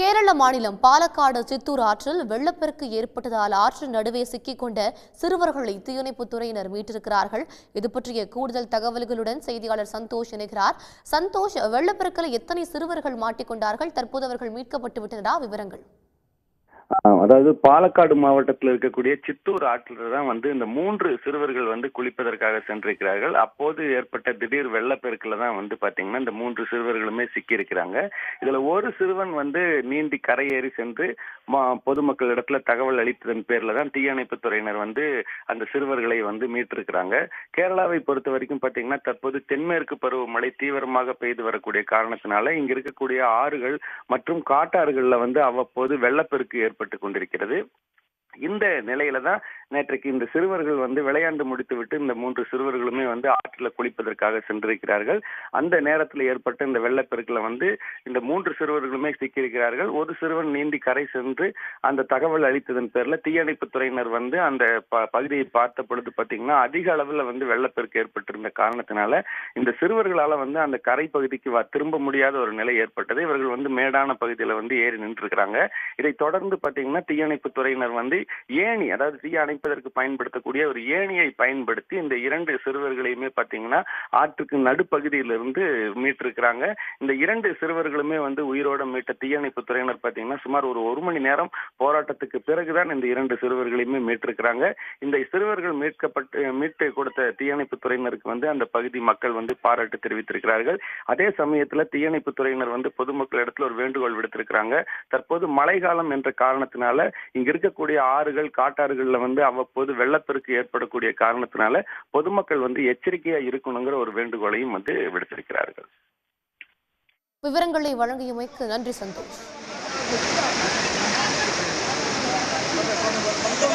கேரள மாநிலம் பாலக்காடு சித்தூர் ஆற்றில் வெள்ளப்பெருக்கு ஏற்பட்டதால் ஆற்று நடுவே சிக்கிக்கொண்ட சிறுவர்களை தீயணைப்புத் துறையினர் மீட்டிருக்கிறார்கள். இது பற்றிய கூடுதல் தகவல்களுடன் செய்தியாளர் சந்தோஷ் இணைகிறார். சந்தோஷ் வெள்ளப்பெருக்கில் எத்தனை சிறுவர்கள் மாட்டிக்கொண்டார்கள்? தற்போது அவர்கள் மீட்கப்பட்டு விட்டனரா? விவரங்கள். அதாவது பாலக்காடு மாவட்டத்தில் இருக்கக்கூடிய சித்தூர் ஆற்றில் தான் வந்து இந்த மூன்று சிறுவர்கள் வந்து குளிப்பதற்காக சென்றிருக்கிறார்கள். அப்போது ஏற்பட்ட திடீர் வெள்ளப்பெருக்கில் தான் வந்து பாத்தீங்கன்னா இந்த மூன்று சிறுவர்களுமே சிக்கியிருக்கிறாங்க. இதுல ஒரு சிறுவன் வந்து நீந்தி கரையேறி சென்று மா- பொதுமக்கள் இடத்துல தகவல் அளித்ததன் பேர்ல தான் தீயணைப்பு துறையினர் வந்து அந்த சிறுவர்களை வந்து மீட்டிருக்கிறாங்க. கேரளாவை பொறுத்த வரைக்கும் பாத்தீங்கன்னா தற்போது தென்மேற்கு பருவமழை தீவிரமாக பெய்து வரக்கூடிய காரணத்தினால இங்க இருக்கக்கூடிய ஆறுகள் மற்றும் காட்டாறுகள்ல வந்து அவ்வப்போது வெள்ளப்பெருக்கு ஏற்பட்டு கொண்டிருக்கிறது. இந்த நிலையில தான் நேற்றைக்கு இந்த சிறுவர்கள் வந்து விளையாண்டு முடித்துவிட்டு இந்த மூன்று சிறுவர்களுமே வந்து ஆற்றில் குளிப்பதற்காக சென்றிருக்கிறார்கள். அந்த நேரத்தில் ஏற்பட்ட இந்த வெள்ளப்பெருக்கில் வந்து இந்த மூன்று சிறுவர்களுமே சிக்கியிருக்கிறார்கள். ஒரு சிறுவன் நீந்தி கரை சென்று அந்த தகவல் அளித்ததன் பேர்ல தீயணைப்பு துறையினர் வந்து அந்த ப- பகுதியை பார்த்த பொழுது பார்த்தீங்கன்னா அதிக அளவில் வந்து வெள்ளப்பெருக்கு ஏற்பட்டிருந்த காரணத்தினால இந்த சிறுவர்களால வந்து அந்த கரை பகுதிக்கு வ- திரும்ப முடியாத ஒரு நிலை ஏற்பட்டது. இவர்கள் வந்து மேடான பகுதியில வந்து ஏறி நின்றுருக்கிறாங்க. இதை தொடர்ந்து பாத்தீங்கன்னா தீயணைப்பு துறையினர் வந்து ஏணி அதாவது தீ அணைப்பதற்கு பயன்படுத்தக்கூடிய ஒரு ஏணியை பயன்படுத்தி இந்த இரண்டு சிறுவர்களையுமே பார்த்தீங்கன்னா ஆற்றுக்கு நடுப்பகுதியிலிருந்து மீட்டிருக்கிறாங்க. இந்த இரண்டு சிறுவர்களுமே வந்து உயிரோட மீட்ட தீயணைப்பு துறையினர் பார்த்தீங்கன்னா சுமார் ஒரு ஒரு மணி நேரம் போராட்டத்துக்கு பிறகுதான் இந்த இரண்டு சிறுவர்களையுமே மீட்டிருக்கிறாங்க. இந்த சிறுவர்கள் மீட்கப்பட்டு மீட்டு கொடுத்த தீயணைப்பு துறையினருக்கு வந்து அந்த பகுதி மக்கள் வந்து பாராட்டு தெரிவித்திருக்கிறார்கள். அதே சமயத்தில் தீயணைப்பு துறையினர் வந்து பொதுமக்கள் இடத்துல ஒரு வேண்டுகோள் விடுத்திருக்கிறாங்க. தற்போது மழைக்காலம் என்ற காரணத்தினால இங்க இருக்கக்கூடிய ஆறுகள் காட்டாறுகள்ல வந்து அவ்வப்போது வெள்ளப்பெருக்கு ஏற்படக்கூடிய காரணத்தினால பொதுமக்கள் வந்து எச்சரிக்கையா இருக்கணுங்கிற ஒரு வேண்டுகோளையும் வந்து விடுத்திருக்கிறார்கள். விவரங்களை வழங்கியமைக்கு நன்றி சந்தோஷ். സാർ